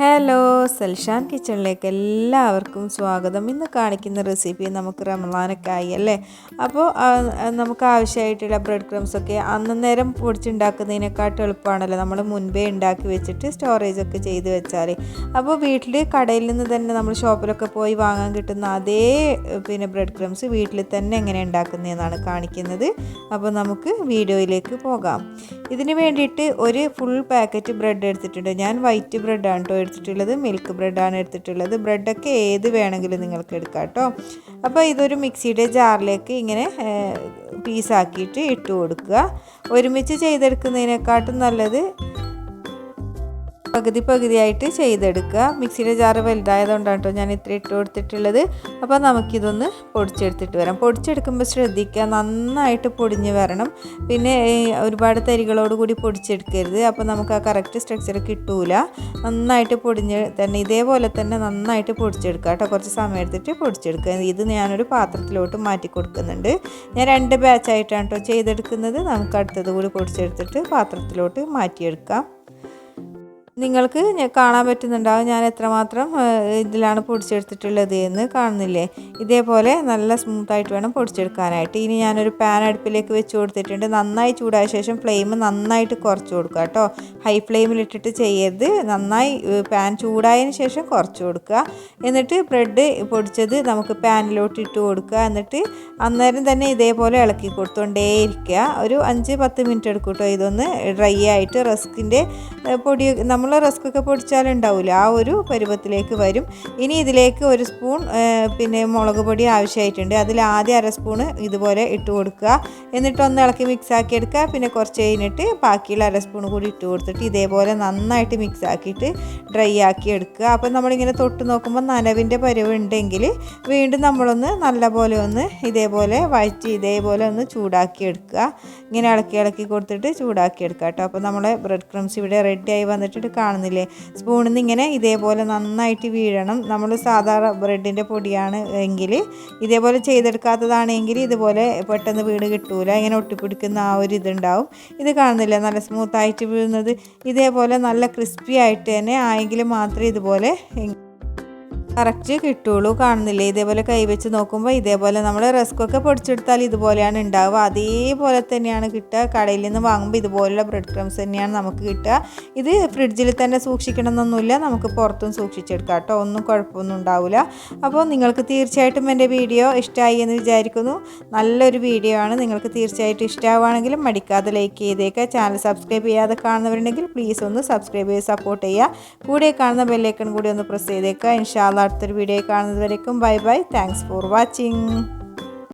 Hello സൽഷാൻ കിച്ചണിലേക്ക് എല്ലാവർക്കും സ്വാഗതം. ഇന്ന് കാണിക്കുന്ന റെസിപ്പി നമുക്ക് റമലാനക്കായി അല്ലേ? അപ്പോൾ നമുക്ക് ആവശ്യമായിട്ടുള്ള ബ്രെഡ് ക്രംസ് ഒക്കെ അന്നേരം പൊടിച്ചുണ്ടാക്കുന്നതിനെക്കാട്ടും എളുപ്പമാണല്ലോ. നമ്മൾ മുൻപേ ഉണ്ടാക്കി വെച്ചിട്ട് സ്റ്റോറേജൊക്കെ ചെയ്ത് വെച്ചാൽ അപ്പോൾ വീട്ടിൽ കടയിൽ നിന്ന് തന്നെ നമ്മൾ ഷോപ്പിലൊക്കെ പോയി വാങ്ങാൻ കിട്ടുന്ന അതേ പിന്നെ ബ്രെഡ് ക്രംസ് വീട്ടിൽ തന്നെ എങ്ങനെ ഉണ്ടാക്കുന്നതെന്നാണ് കാണിക്കുന്നത്. അപ്പോൾ നമുക്ക് വീഡിയോയിലേക്ക് പോകാം. ഇതിന് വേണ്ടിയിട്ട് ഒരു ഫുൾ പാക്കറ്റ് ബ്രെഡ് എടുത്തിട്ടുണ്ട്. ഞാൻ വൈറ്റ് ബ്രെഡാണ് കേട്ടോ എടുത്തിട്ടുള്ളത് മിൽക്ക് ബ്രെഡാണ് എടുത്തിട്ടുള്ളത്. ബ്രെഡൊക്കെ ഏത് വേണമെങ്കിലും നിങ്ങൾക്ക് എടുക്കാം കേട്ടോ. അപ്പോൾ ഇതൊരു മിക്സിയുടെ ജാറിലേക്ക് ഇങ്ങനെ പീസാക്കിയിട്ട് ഇട്ട് കൊടുക്കുക. ഒരുമിച്ച് ചെയ്തെടുക്കുന്നതിനെക്കാട്ടും നല്ലത് പകുതി പകുതിയായിട്ട് ചെയ്തെടുക്കുക. മിക്സിയുടെ ജാറ് വലുതായതുകൊണ്ടാണ് കേട്ടോ ഞാൻ ഇത്ര ഇട്ട് കൊടുത്തിട്ടുള്ളത്. അപ്പോൾ നമുക്കിതൊന്ന് പൊടിച്ചെടുത്തിട്ട് വരാം. പൊടിച്ചെടുക്കുമ്പോൾ ശ്രദ്ധിക്കുക നന്നായിട്ട് പൊടിഞ്ഞ് വരണം. പിന്നെ ഒരുപാട് തരികളോട് കൂടി പൊടിച്ചെടുക്കരുത്. അപ്പോൾ നമുക്ക് ആ കറക്റ്റ് സ്ട്രക്ചർ കിട്ടൂല. നന്നായിട്ട് പൊടിഞ്ഞ് തന്നെ ഇതേപോലെ തന്നെ നന്നായിട്ട് പൊടിച്ചെടുക്കുക കേട്ടോ. കുറച്ച് സമയം എടുത്തിട്ട് പൊടിച്ചെടുക്കുക. ഇത് ഞാനൊരു പാത്രത്തിലോട്ട് മാറ്റി കൊടുക്കുന്നുണ്ട്. ഞാൻ രണ്ട് ബാച്ചായിട്ടാണ് കേട്ടോ ചെയ്തെടുക്കുന്നത്. നമുക്ക് അടുത്തത് കൂടി പൊടിച്ചെടുത്തിട്ട് പാത്രത്തിലോട്ട് മാറ്റിയെടുക്കാം. നിങ്ങൾക്ക് കാണാൻ പറ്റുന്നുണ്ടാവും ഞാൻ എത്രമാത്രം ഇതിലാണ് പൊടിച്ചെടുത്തിട്ടുള്ളത് എന്ന് കാണുന്നില്ലേ? ഇതേപോലെ നല്ല സ്മൂത്തായിട്ട് വേണം പൊടിച്ചെടുക്കാനായിട്ട്. ഇനി ഞാനൊരു പാൻ അടുപ്പിലേക്ക് വെച്ച് കൊടുത്തിട്ടുണ്ട്. നന്നായി ചൂടായ ശേഷം ഫ്ലെയിം നന്നായിട്ട് കുറച്ച് കൊടുക്കുക കേട്ടോ. ഹൈ ഫ്ലെയിമിലിട്ടിട്ട് ചെയ്യരുത്. നന്നായി പാൻ ചൂടായതിന് ശേഷം കുറച്ച് കൊടുക്കുക. എന്നിട്ട് ബ്രെഡ് പൊടിച്ചത് നമുക്ക് പാനിലോട്ട് ഇട്ട് കൊടുക്കുക. എന്നിട്ട് അന്നേരം തന്നെ ഇതേപോലെ ഇളക്കി കൊടുത്തുകൊണ്ടേയിരിക്കുക ഒരു അഞ്ച് പത്ത് മിനിറ്റ് എടുക്കും കേട്ടോ ഇതൊന്ന് ഡ്രൈ ആയിട്ട്. റസ്കിന്റെ പൊടി നമ്മൾ റസ്ക് ഒക്കെ പൊടിച്ചാലുണ്ടാവില്ല ആ ഒരു പരുവത്തിലേക്ക് വരും. ഇനി ഇതിലേക്ക് ഒരു സ്പൂൺ പിന്നെ മുളക് പൊടി ആവശ്യമായിട്ടുണ്ട്. അതിൽ ആദ്യം അര സ്പൂണ് ഇതുപോലെ ഇട്ട് കൊടുക്കുക. എന്നിട്ട് ഒന്ന് ഇളക്കി മിക്സ് ആക്കി എടുക്കുക. പിന്നെ കുറച്ച് കഴിഞ്ഞിട്ട് ബാക്കിയുള്ള അര സ്പൂൺ കൂടി ഇട്ട് കൊടുത്തിട്ട് ഇതേപോലെ നന്നായിട്ട് മിക്സ് ആക്കിയിട്ട് ഡ്രൈ ആക്കി എടുക്കുക. അപ്പോൾ നമ്മളിങ്ങനെ തൊട്ട് നോക്കുമ്പോൾ നനവിന്റെ പരുവ് ഉണ്ടെങ്കിൽ വീണ്ടും നമ്മളൊന്ന് നല്ലപോലെ ഒന്ന് ഇതേപോലെ വഴറ്റി ഇതേപോലെ ഒന്ന് ചൂടാക്കി എടുക്കുക. ഇങ്ങനെ ഇളക്കി ഇളക്കി കൊടുത്തിട്ട് ചൂടാക്കി എടുക്കുക കേട്ടോ. അപ്പോൾ നമ്മളെ ബ്രെഡ് ക്രംസ് ഇവിടെ റെഡി ആയി വന്നിട്ട് കാണുന്നില്ലേ? സ്പൂണിൽ നിന്ന് ഇങ്ങനെ ഇതേപോലെ നന്നായിട്ട് വീഴണം. നമ്മൾ സാധാരണ ബ്രെഡിന്റെ പൊടിയാണ് എങ്കിൽ ഇതേപോലെ ചെയ്തെടുക്കാത്തതാണെങ്കിൽ ഇതുപോലെ പെട്ടെന്ന് വീട് കിട്ടൂല. ഇങ്ങനെ ഒട്ടിപ്പിടിക്കുന്ന ആ ഒരു ഇതുണ്ടാവും. ഇത് കാണുന്നില്ലേ? നല്ല സ്മൂത്തായിട്ട് വീഴുന്നത്. ഇതേപോലെ നല്ല ക്രിസ്പി ആയിട്ട് തന്നെ ആയെങ്കിൽ മാത്രമേ ഇതുപോലെ കറക്റ്റ് കിട്ടുള്ളൂ കാണുന്നില്ലേ? ഇതേപോലെ കൈവച്ച് നോക്കുമ്പോൾ ഇതേപോലെ നമ്മൾ റസ്കൊക്കെ പൊടിച്ചെടുത്താൽ ഇതുപോലെയാണ് ഉണ്ടാവുക. അതേപോലെ തന്നെയാണ് കിട്ടുക. കടയിൽ നിന്ന് വാങ്ങുമ്പോൾ ഇതുപോലുള്ള ബ്രെഡ് ക്രംസ് തന്നെയാണ് നമുക്ക് കിട്ടുക. ഇത് ഫ്രിഡ്ജിൽ തന്നെ സൂക്ഷിക്കണം എന്നൊന്നുമില്ല നമുക്ക് പുറത്തും സൂക്ഷിച്ചെടുക്കാം കേട്ടോ. ഒന്നും കുഴപ്പമൊന്നും ഉണ്ടാവില്ല. അപ്പോൾ നിങ്ങൾക്ക് തീർച്ചയായിട്ടും എന്റെ വീഡിയോ ഇഷ്ടമായി എന്ന് വിചാരിക്കുന്നു. നല്ലൊരു വീഡിയോ ആണ്. നിങ്ങൾക്ക് തീർച്ചയായിട്ടും ഇഷ്ടമാവുകയാണെങ്കിലും മടിക്കാതെ ലൈക്ക് ചെയ്തേക്കുക. ചാനൽ സബ്സ്ക്രൈബ് ചെയ്യാതെ കാണുന്നവരുണ്ടെങ്കിൽ പ്ലീസ് ഒന്ന് സബ്സ്ക്രൈബ് ചെയ്ത് സപ്പോർട്ട് ചെയ്യുക. കൂടെ കാണുന്ന ബെല്ലൈക്കൺ കൂടി ഒന്ന് പ്രസ് ചെയ്തേക്കുക. ഇൻഷാല്ല അടുത്തൊരു വീഡിയോ കാണുന്നത് വരേക്കും bye bye. Thanks for watching